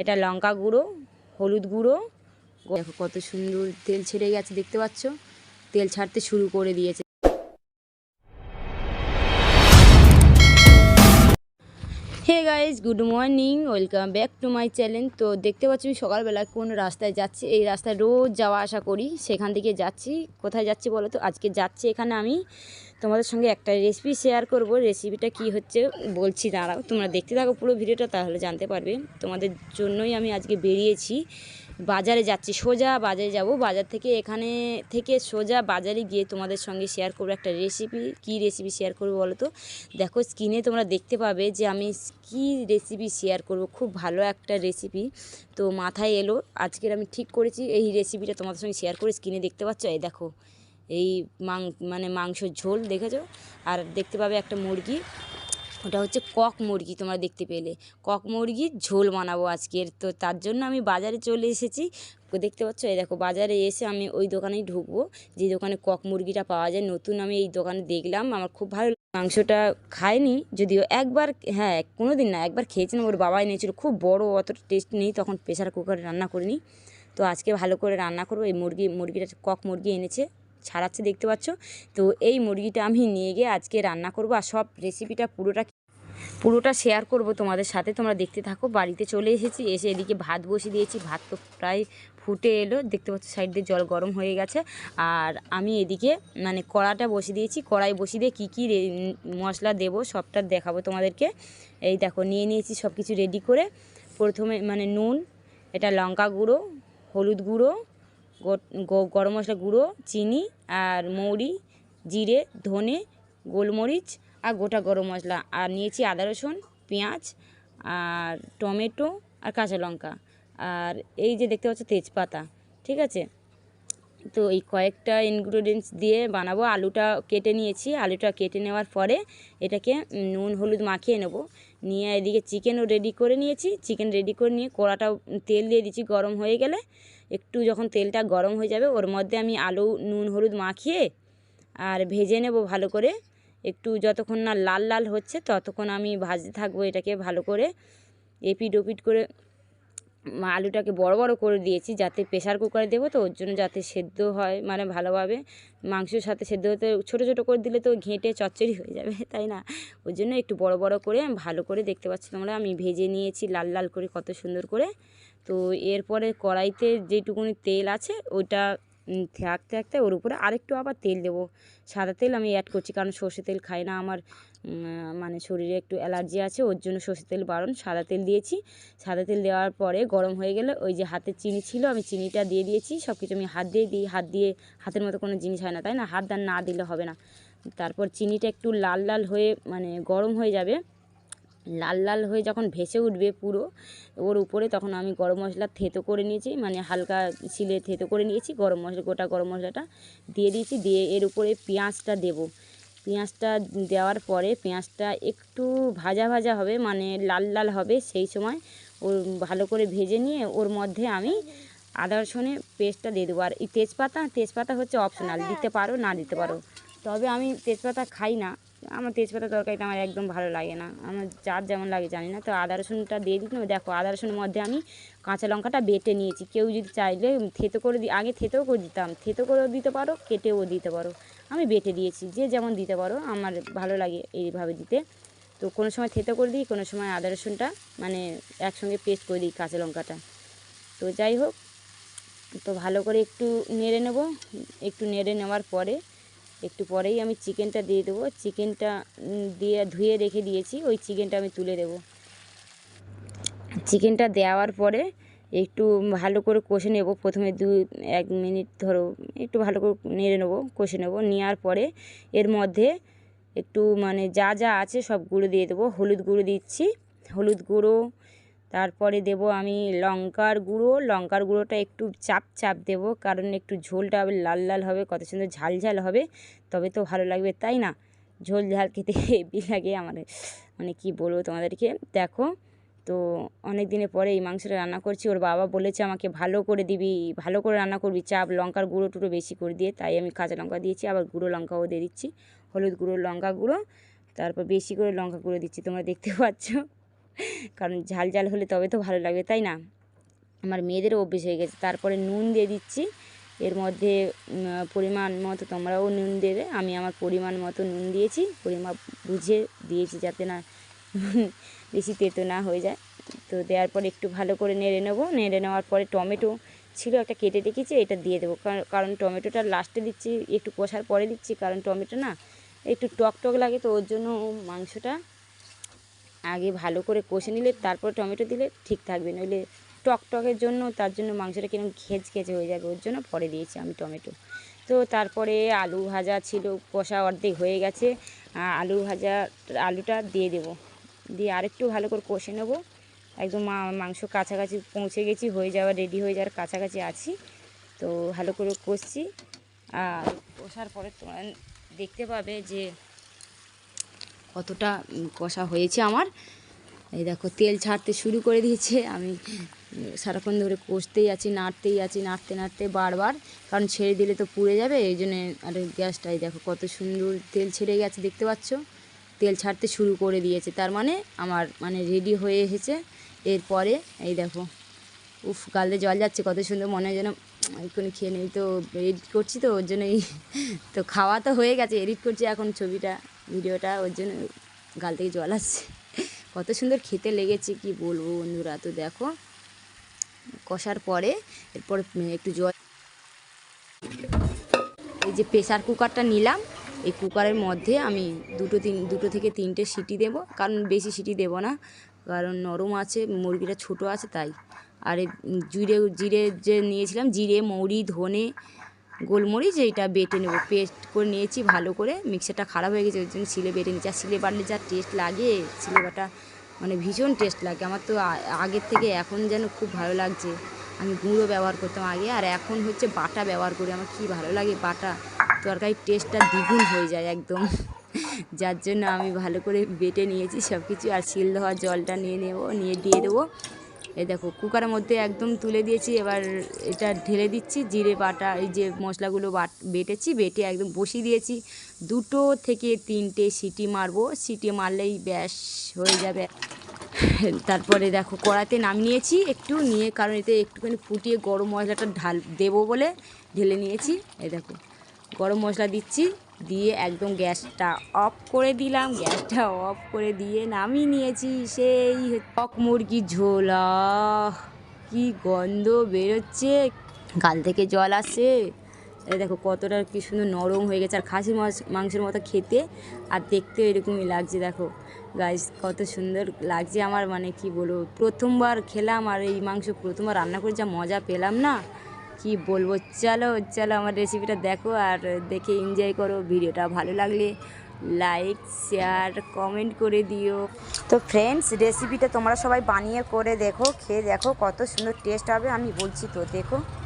এটা লঙ্কা গুঁড়ো, হলুদ গুঁড়ো। দেখো কত সুন্দর তেল ছেড়ে গেছে, দেখতে পাচ্ছ? তেল ছাড়তে শুরু করে দিয়েছে। Hey guys good morning, welcome back to my channel. তো দেখতে পাচ্ছি, আমি সকালবেলা কোন রাস্তায় যাচ্ছি, এই রাস্তায় রোজ যাওয়া আসা করি, সেখান থেকে যাচ্ছি। কোথায় যাচ্ছি বলো তো? আজকে যাচ্ছি এখানে আমি তোমাদের সঙ্গে একটা রেসিপি শেয়ার করব। রেসিপিটা কি হচ্ছে বলছি, দাঁড়াও, তোমরা দেখতে থাকো পুরো ভিডিওটা তাহলে জানতে পারবে। তোমাদের জন্যই আমি আজকে বেরিয়েছি। বাজারে যাচ্ছি, সোজা বাজারে যাব। বাজার থেকে এখানে থেকে সোজা বাজারে গিয়ে তোমাদের সঙ্গে শেয়ার করব একটা রেসিপি কি রেসিপি শেয়ার করব বলো তো? দেখো স্ক্রিনে তোমরা দেখতে পাবে যে আমি কি রেসিপি শেয়ার করব। খুব ভালো একটা রেসিপি তো মাথায় এলো, আজকের আমি ঠিক করেছি, এই রেসিপিটা তোমাদের সঙ্গে শেয়ার করে স্ক্রিনে দেখতে পাচ্ছ? এই দেখো এই মাং মানে মাংসর ঝোল দেখেছ? আর দেখতে পাবে একটা মুরগি। ওটা হচ্ছে কক মুরগি, তোমরা দেখতে পেলে। কক মুরগির ঝোল বানাবো আজকের তো তার জন্য আমি বাজারে চলে এসেছি। দেখতে পাচ্ছ? এই দেখো, বাজারে এসে আমি ওই দোকানেই ঢুকবো। যে দোকানে কক মুরগিটা পাওয়া যায়, নতুন আমি এই দোকানে দেখলাম। আমার খুব ভালো মাংসটা খায়নি যদিও একবার হ্যাঁ কোনো দিন না, একবার খেয়েছিলাম। ওর বাবা এনেছিল। খুব বড় অতটা টেস্ট নেই। তখন প্রেশার কুকারে রান্না করিনি। তো আজকে ভালো করে রান্না করব। এই মুরগি, মুরগিটা, কক মুরগি এনেছে। ছাড়াচ্ছে, দেখতে পাচ্ছ? তো এই মুরগিটা আমি নিয়ে গিয়ে আজকে রান্না করব আর সব রেসিপিটা পুরোটা পুরোটা শেয়ার করব তোমাদের সাথে। তোমরা দেখতে থাকো, বাড়িতে চলে এসেছি, এসে এদিকে ভাত বসিয়ে দিয়েছি, ভাত তো প্রায় ফুটে এলো, দেখতে পাচ্ছ সাইড দিয়ে জল গরম হয়ে গেছে। আর আমি এদিকে মানে কড়াটা বসিয়ে দিয়েছি, কড়াই বসিয়ে দিয়ে কী কী মশলা দেবো সবটা দেখাবো তোমাদেরকে। এই দেখো, নিয়ে নিয়েছি সব কিছু রেডি করে। প্রথমে মানে নুন, এটা লঙ্কা গুঁড়ো, হলুদ গুঁড়ো গরম মশলা গুঁড়ো, চিনি আর মৌরি, জিরে, ধনে, গোলমরিচ আর গোটা গরম মশলা। আর নিয়েছি আদা রসুন, পেঁয়াজ আর টমেটো আর কাঁচা লঙ্কা। আর এই যে দেখতে পাচ্ছ তেজপাতা, ঠিক আছে? তো এই কয়েকটা ইনগ্রিডিয়েন্টস দিয়ে বানাবো। আলুটা কেটে নিয়েছি। আলুটা কেটে নেওয়ার পরে এটাকে নুন, হলুদ মাখিয়ে নেব। নিয়ে এদিকে চিকেনও রেডি করে নিয়েছি। চিকেন রেডি করে নিয়ে কড়াটাও তেল দিয়ে দিচ্ছি। গরম হয়ে গেলে একটু যখন তেলটা গরম হয়ে যাবে, ওর মধ্যে আমি আলু, নুন, হলুদ মাখিয়ে আর ভেজে নেব ভালো করে। একটু যতক্ষণ না লাল লাল হচ্ছে, ততক্ষণ আমি ভাজতে থাকব এটাকে ভালো করে। এপিট ওপিট করে আলুটাকে বড় বড় করে দিয়েছি যাতে প্রেশার কুকারে দেবো তো, ওর জন্য যাতে সেদ্ধ হয় মানে ভালোভাবে। মাংসের সাথে সেদ্ধ হতে, ছোটো ছোটো করে দিলে তো ঘেঁটে চচ্চড়ি হয়ে যাবে, তাই না? ওর জন্য একটু বড় বড় করে ভালো করে দেখতে পাচ্ছি তোমরা। আমি ভেজে নিয়েছি লাল লাল করে কত সুন্দর করে। তো এরপরে কড়াইতে যেটুকুনি তেল আছে, ওইটা থাকতে থাকতে ওর উপরে আরেকটু আবার তেল দেবো। সাদা তেল আমি অ্যাড করছি, কারণ সর্ষে তেল খাই না, আমার মানে শরীরে একটু অ্যালার্জি আছে, ওর জন্য সর্ষে তেল বারণ। সাদা তেল দিয়েছি, সাদা তেল দেওয়ার পরে গরম হয়ে গেলে ওই যে হাতে চিনি ছিল, আমি চিনিটা দিয়ে দিয়েছি সব কিছু আমি হাত দিয়ে দিই, হাত দিয়ে হাতের মতো কোনো জিনিস হয় না, তাই না? হাত দান না দিলে হবে না। তারপর চিনিটা একটু লাল লাল হয়ে মানে গরম হয়ে যাবে। লাল লাল হয়ে যখন ভেসে উঠবে পুরো, ওর উপরে তখন আমি গরম মশলা থেতো করে নিয়েছি মানে হালকা শিলে থেতো করে নিয়েছি, গরম মশলা, গোটা গরম মশলাটা দিয়ে দিয়েছি, দিয়ে এর উপরে পেঁয়াজটা দেবো। পেঁয়াজটা দেওয়ার পরে পেঁয়াজটা একটু ভাজা ভাজা হবে মানে লাল লাল হবে, সেই সময় ওর ভালো করে ভেজে নিয়ে ওর মধ্যে আমি আদা রসুনের পেস্টটা দিয়ে দেবো। আর এই তেজপাতা তেজপাতা হচ্ছে অপশনাল দিতে পারো, না দিতে পারো। তবে আমি তেজপাতা খাই না। আমার তেজপাতা তরকারিটা আমার একদম ভালো লাগে না। আমার যার যেমন লাগে, জানি না। তো আদা রসুনটা দিয়ে দিলাম দেখো, আদা রসুনের মধ্যে আমি কাঁচা লঙ্কাটা বেটে নিয়েছি। কেউ যদি চাইলে থেতো করে দিই আগে থেতেও করে দিতাম। থেতো করেও দিতে পারো, কেটেও দিতে পারো। আমি বেটে দিয়েছি। যে যেমন দিতে পারো, আমার ভালো লাগে এইভাবে দিতে। তো কোনো সময় থেতো করে দিই, কোনো সময় আদা রসুনটা মানে একসঙ্গে পেস্ট করে দিই কাঁচা লঙ্কাটা। তো যাই হোক, তো ভালো করে একটু নেড়ে নেব। একটু নেড়ে নেওয়ার পরে একটু পরেই আমি চিকেনটা দিয়ে দেবো। চিকেনটা দিয়ে, ধুয়ে রেখে দিয়েছি, ওই চিকেনটা আমি তুলে দেবো। চিকেনটা দেওয়ার পরে একটু ভালো করে কষে নেব। প্রথমে দু, এক মিনিট ধরো, একটু ভালো করে নেড়ে নেব, কষে নেব। নেওয়ার পরে এর মধ্যে একটু মানে যা যা আছে সব গুঁড়ো দিয়ে দেবো। হলুদ গুঁড়ো দিচ্ছি। হলুদ গুঁড়ো তারপরে দেব আমি লঙ্কার গুঁড়ো। লঙ্কার গুঁড়োটা একটু চাপ চাপ দেব, কারণ একটু ঝোলটা লাল লাল হবে, কত সুন্দর ঝাল ঝাল হবে, তবে তো ভালো লাগবে, তাই না? ঝোল ঝাল খেতে হেভি লাগে আমার মানে কি বলব তোমাদেরকে? দেখো, তো অনেক দিনের পরে এই মাংসটা রান্না করছি, ওর বাবা বলেছে আমাকে ভালো করে দিবি, ভালো করে রান্না করবি, চাপ, লঙ্কার গুঁড়ো টুড়ো বেশি করে দিয়ে, তাই আমি কাঁচা লঙ্কা দিয়েছি, আবার গুঁড়ো লঙ্কাও দিয়ে দিচ্ছি, হলুদ গুঁড়ো, লঙ্কা গুঁড়ো, তারপর বেশি করে লঙ্কা গুঁড়ো দিচ্ছি, তোমরা দেখতে পাচ্ছ। কারণ ঝাল ঝাল হলে তবে তো ভালো লাগবে তাই না? আমার মেয়েদেরও অভ্যেস হয়ে গেছে। তারপরে নুন দিয়ে দিচ্ছি। এর মধ্যে পরিমাণ মতো তোমরাও নুন দেবে। আমি আমার পরিমাণ মতো নুন দিয়েছি। পরিমাণ বুঝে দিয়েছি যাতে না বেশি তেতো না হয়ে যায়। তো দেওয়ার পর একটু ভালো করে নেড়ে নেব। নেড়ে নেওয়ার পরে টমেটো ছিল, একটা কেটে রেখেছি, এটা দিয়ে দেবো। কারণ টমেটোটা লাস্টে দিচ্ছি, একটু কষার পরে দিচ্ছি। কারণ টমেটো না, একটু টক টক লাগে, তো ওর জন্য মাংসটা আগে ভালো করে কষে নিলে তারপর টমেটো দিলে ঠিক থাকবে, নইলে টক টকের জন্য তার জন্য মাংসটা কীরকম খেজ খেজে হয়ে যাবে, ওর জন্য পরে দিয়েছি আমি টমেটো। তো তারপরে আলু ভাজা ছিল, কষা অর্ধেক হয়ে গেছে আলু ভাজা, আলুটা দিয়ে দেবো। দিয়ে আরেকটু ভালো করে কষে নেব। একদম মাংস কাছাকাছি পৌঁছে গেছি, হয়ে যাওয়া রেডি হয়ে যাওয়ার কাছাকাছি আছি। তো ভালো করে কষছি। আর কষার পরে তোমরা দেখতে পাবে যে কতটা কষা হয়েছে আমার। এই দেখো, তেল ছাড়তে শুরু করে দিয়েছে। আমি সারাক্ষণ ধরে কষতেই আছি, নাড়তেই আছি, নাড়তে নাড়তে বারবার। কারণ ছেড়ে দিলে তো পুড়ে যাবে, এই জন্যে আর গ্যাসটাই। দেখো, কত সুন্দর তেল ছেড়ে গেছে, দেখতে পাচ্ছ? তেল ছাড়তে শুরু করে দিয়েছে। তার মানে আমার মানে রেডি হয়ে এসেছে। এরপরে, এই দেখো, উফ, গালে জল যাচ্ছে, কত সুন্দর মনে হয় যেন এক্ষুনি খেয়ে নেই তো এডিট করছি তো, ওর জন্যই তো খাওয়া তো হয়ে গেছে এডিট করছি এখন ছবিটা। ভিডিওটা, ওর জন্য গাল থেকে জল আসছে। কত সুন্দর খেতে লেগেছে, কি বলব বন্ধুরা, তো দেখো। কষার পরে, এরপর একটু জল এই যে প্রেশার কুকারটা নিলাম। এই কুকারের মধ্যে আমি দুটো তিন, দুটো থেকে তিনটে সিটি দেব, কারণ বেশি সিটি দেব না। কারণ নরম আছে, মুরগিটা ছোট আছে, তাই। আর জিরে জিরে যে নিয়েছিলাম, জিরে, মৌরি, ধনে গোলমরিচ, এইটা বেটে নেব। পেস্ট করে নিয়েছি, ভালো করে। মিক্সারটা খারাপ হয়ে গেছে, ওই জন্য সিলে বেটে নিয়েছি। আর সিলে বাটলে যা টেস্ট লাগে সিলে বাটা মানে ভীষণ টেস্ট লাগে। আমার তো আগের থেকে এখন যেন খুব ভালো লাগছে। আমি গুঁড়ো ব্যবহার করতাম আগে, আর এখন হচ্ছে বাটা ব্যবহার করি। আমার কি ভালো লাগে বাটা? তরকারির টেস্টটা দ্বিগুণ হয়ে যায় একদম। যার জন্য আমি ভালো করে বেটে নিয়েছি সব কিছু আর শিল দেওয়া জলটা নিয়ে নেব, নিয়ে দিয়ে দেবো। এই দেখো, কুকারের মধ্যে একদম তুলে দিয়েছি, এবার এটা ঢেলে দিচ্ছি, জিরে বাটা, এই যে মশলাগুলো বাট, বেটেছি, বেটে একদম বসিয়ে দিয়েছি। দুটো থেকে তিনটে সিটি মারবো, সিটি মারলেই ব্যাস হয়ে যাবে। তারপরে দেখো কড়াতে নামিয়ে নিয়েছি একটু, নিয়ে কারণ এতে একটুখানি ফুটিয়ে গরম মশলাটা ঢাল, দেবো বলে ঢেলে নিয়েছি। এই দেখো, গরম মশলা দিচ্ছি। দিয়ে একদম গ্যাসটা অফ করে দিলাম। গ্যাসটা অফ করে দিয়ে নামিয়ে নিয়েছি। সেই টক মুরগির ঝোল। কি গন্ধ বেরোচ্ছে। গাল থেকে জল আসছে। দেখো কতটা কি সুন্দর নরম হয়ে গেছে। আর খাসি মাছ মাংসের মতো খেতে। আর দেখতে এরকমই লাগছে, দেখো। গাইস কত সুন্দর লাগছে আমার। মানে কি বলব? প্রথমবার খেলাম আর এই মাংস প্রথমবার রান্না করে যা মজা পেলাম না। কি বলব? চলো চলো আমার রেসিপিটা দেখো আর দেখে এনজয় করো ভিডিওটা। ভালো লাগলে লাইক শেয়ার কমেন্ট করে দিও। তো ফ্রেন্ডস রেসিপিটা তোমরা সবাই বানিয়ে করে দেখো, খেয়ে দেখো, কত সুন্দর টেস্ট হবে আমি বলছি তো, দেখো।